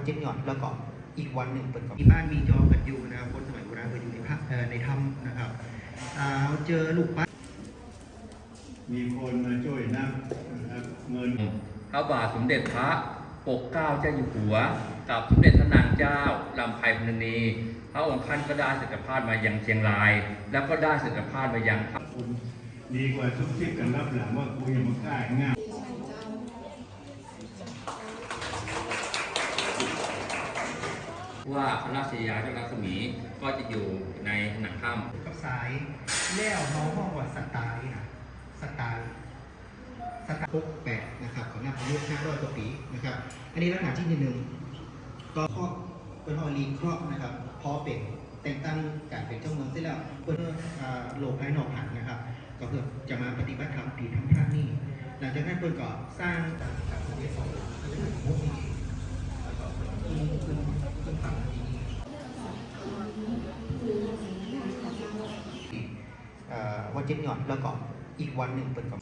วัดเจ็ดหย่อนแล้วก็อีกวันหนึ่งเปิดกับที่บ้านมีจอกันอยู่นะครับคนสมัยโบราณเคยอยู่ในพระเอ่อในถ้ำนะครับอ่าเจอลูกปั้นมีคนมาช่วยนับนะครับเงินพระบาทสมเด็จพระปกเกล้าเจ้าอยู่หัว กับสมเด็จพระนางเจ้าลำไพพรรณีพระองค์ท่านก็ได้เสด็จพาดมายังเชียงราย แล้วก็ได้เสด็จพาดมายังคุณดีกว่าทุกทิศกันรับหลังว่ากูยังมากล้าง่าย ว่าพระราชยาเจ้ารัศมีก็จะอยู่ในหนังถ้ำกับสายแล้วน้องห้องว่าสไตล์นะสไตล์สไตล์พกแปดนะครับของงานอายุห้าร้อยกว่าปีนะครับ อันนี้ลักษณะที่หนึ่งก็ครอบเป็นฮอลีครอบนะครับพอเป็นแต่งตั้งการเป็นเจ้าเมืองเสร็จแล้วเพื่อโลกภายนอกหันนะครับ ก็เพื่อจะมาปฏิบัติธรรมปีทำพระนี่หลังจากนั้นเพื่อนก็สร้างจากสมเด็จสองก็จะเป็นมุกนี่แล้วก็ขึ้นขึ้นขึ้นฝั่งที่นี่ เอ่อ ว่าเจ็ดหย่อนแล้วก็อีกวันหนึ่งเป็นกับ